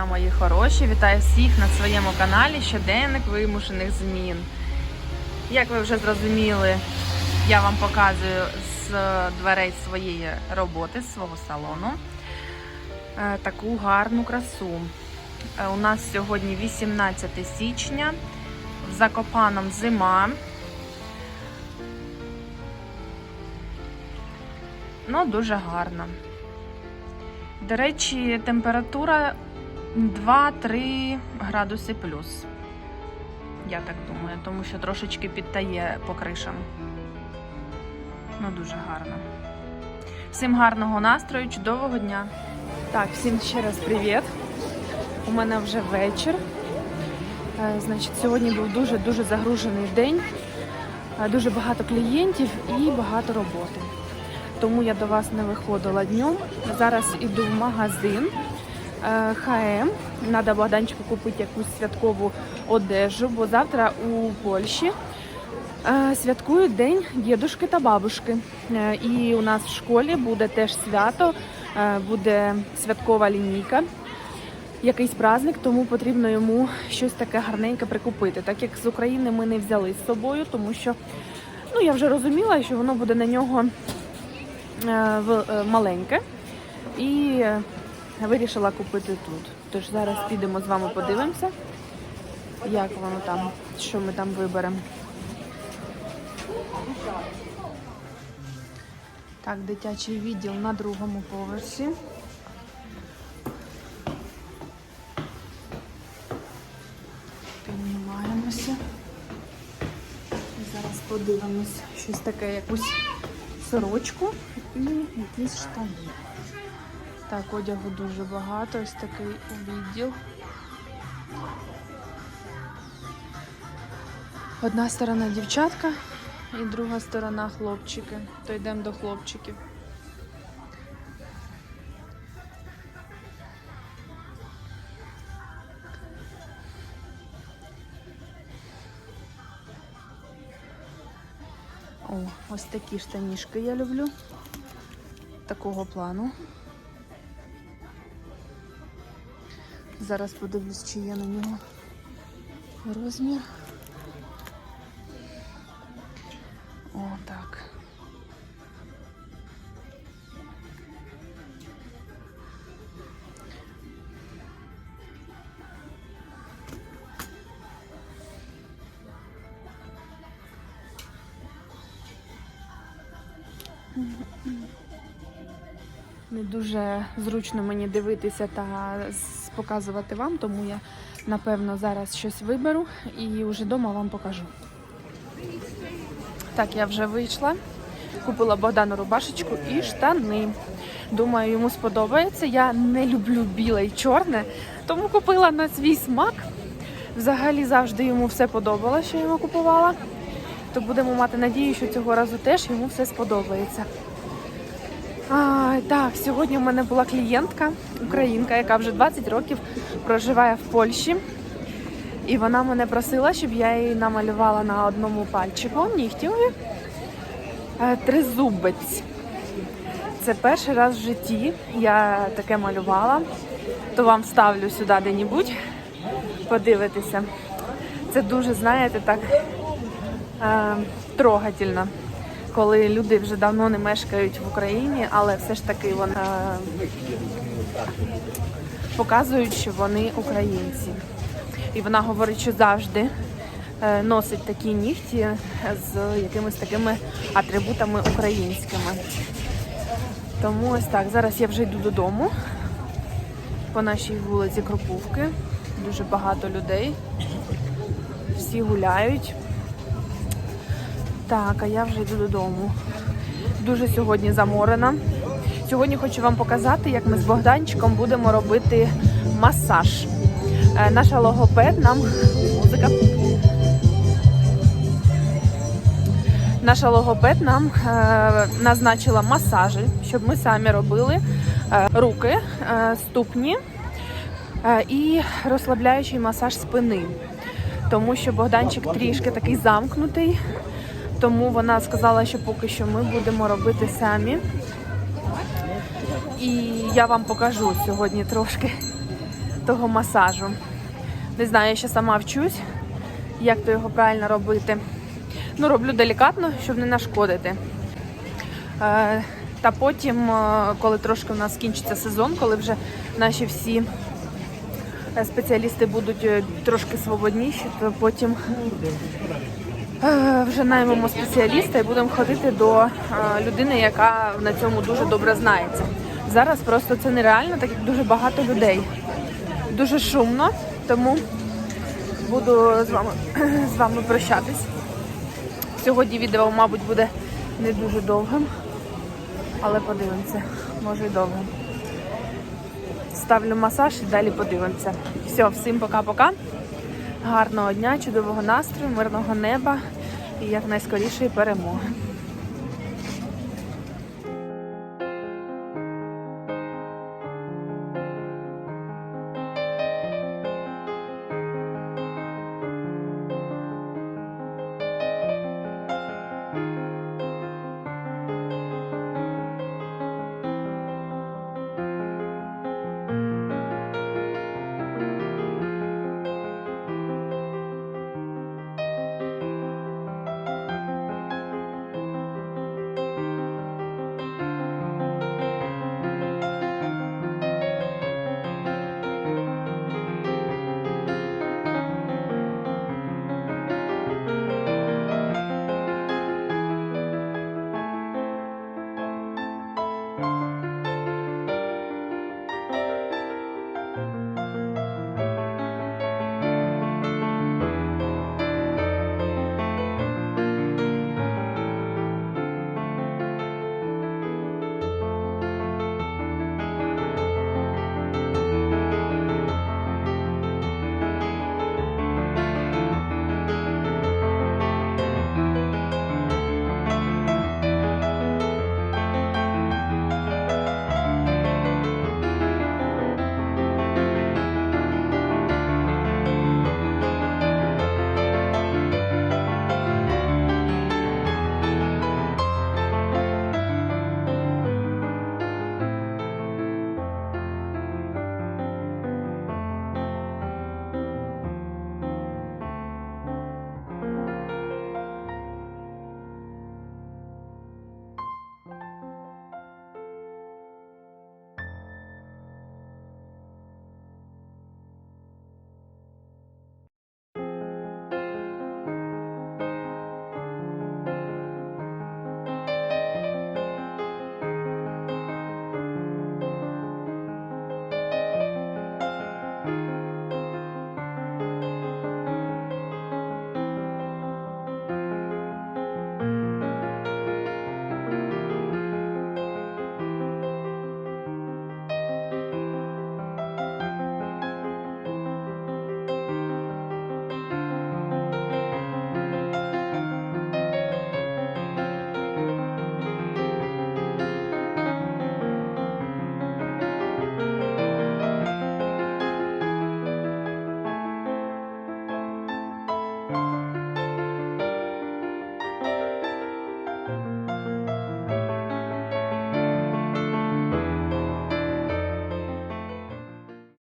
Дня, мої хороші! Вітаю всіх на своєму каналі Щоденник вимушених змін. Як ви вже зрозуміли, я вам показую з дверей своєї роботи, з свого салону е, таку гарну красу. Е, У нас сьогодні 18 січня, в Закопаном зима. Ну, дуже гарно. До речі, температура 2-3 градуси плюс. Я так думаю, тому що трошечки підтає по кришам. Ну, дуже гарно. Всім гарного настрою, чудового дня. Так, всім ще раз привіт. У мене вже вечір. Е, Значить, сьогодні був дуже-дуже загружений день. Е, Дуже багато клієнтів і багато роботи тому я до вас не виходила днем. Зараз іду в магазин е, H&M. Треба Богданчику купити якусь святкову одежу, бо завтра у Польщі е, святкують День дідушки та бабушки. Е, І у нас в школі буде теж свято, буде святкова лінійка. Якийсь праздник, тому потрібно йому щось таке гарненьке прикупити. Так як з України ми не взяли з собою, тому що ну я вже розуміла, що воно буде на нього маленьке і вирішила купити тут. Тож зараз підемо з вами подивимося, як воно там, що ми там виберемо. Так, дитячий відділ на другому поверсі. Піднімаємося. Зараз подивимось щось таке, якусь сорочку і якісь штани. Так, одягу дуже багато, ось такий відділ. Одна сторона дівчатка і друга сторона хлопчики. То йдемо до хлопчиків. О, ось такі штанішки я люблю. Такого плану. Зараз подивлюсь, чи є на нього розмір. О, так. Не дуже зручно мені дивитися та показувати вам, тому я напевно зараз щось виберу і вже вдома вам покажу. Так, я вже вийшла, купила Богдану рубашечку і штани. Думаю, йому сподобається. Я не люблю біле і чорне, тому купила на свій смак. Взагалі завжди йому все подобалося, що я йому купувала. То будемо мати надію, що цього разу теж йому все сподобається. А, так, сьогодні у мене була клієнтка, українка, яка вже 20 років проживає в Польщі. І вона мене просила, щоб я їй намалювала на одному пальчику нігтєві е, тризубець. Це перший раз в житті я таке малювала. То вам ставлю сюди де-небудь подивитися. Це дуже, знаєте, так е, трогательно коли люди вже давно не мешкають в Україні, але все ж таки вони е, показують, що вони українці. І вона говорить, що завжди е, носить такі нігті з якимись такими атрибутами українськими. Тому ось так. Зараз я вже йду додому по нашій вулиці Кропувки. Дуже багато людей. Всі гуляють. Так, а я вже йду додому. Дуже сьогодні заморена. Сьогодні хочу вам показати, як ми з Богданчиком будемо робити масаж. Е, Наша логопед нам музика. Наша логопед нам е, назначила масажі, щоб ми самі робили е, руки, ступні і розслабляючий масаж спини. Тому що Богданчик трішки такий замкнутий. Тому вона сказала, що поки що ми будемо робити самі. І я вам покажу сьогодні трошки того масажу. Не знаю, я ще сама вчусь, як то його правильно робити. Ну, роблю делікатно, щоб не нашкодити. Е, Та потім, е, коли трошки у нас скінчиться сезон, коли вже наші всі е, спеціалісти будуть трошки свободніші, то потім вже наймемо спеціаліста і будемо ходити до е, людини, яка на цьому дуже добре знається. Зараз просто це нереально, так як дуже багато людей. Дуже шумно, тому буду з вами, з вами прощатись. Сьогодні відео, мабуть, буде не дуже довгим, але подивимося, може і довгим. Ставлю масаж і далі подивимося. Все, всім пока-пока. Гарного дня, чудового настрою, мирного неба і якнайскорішої перемоги.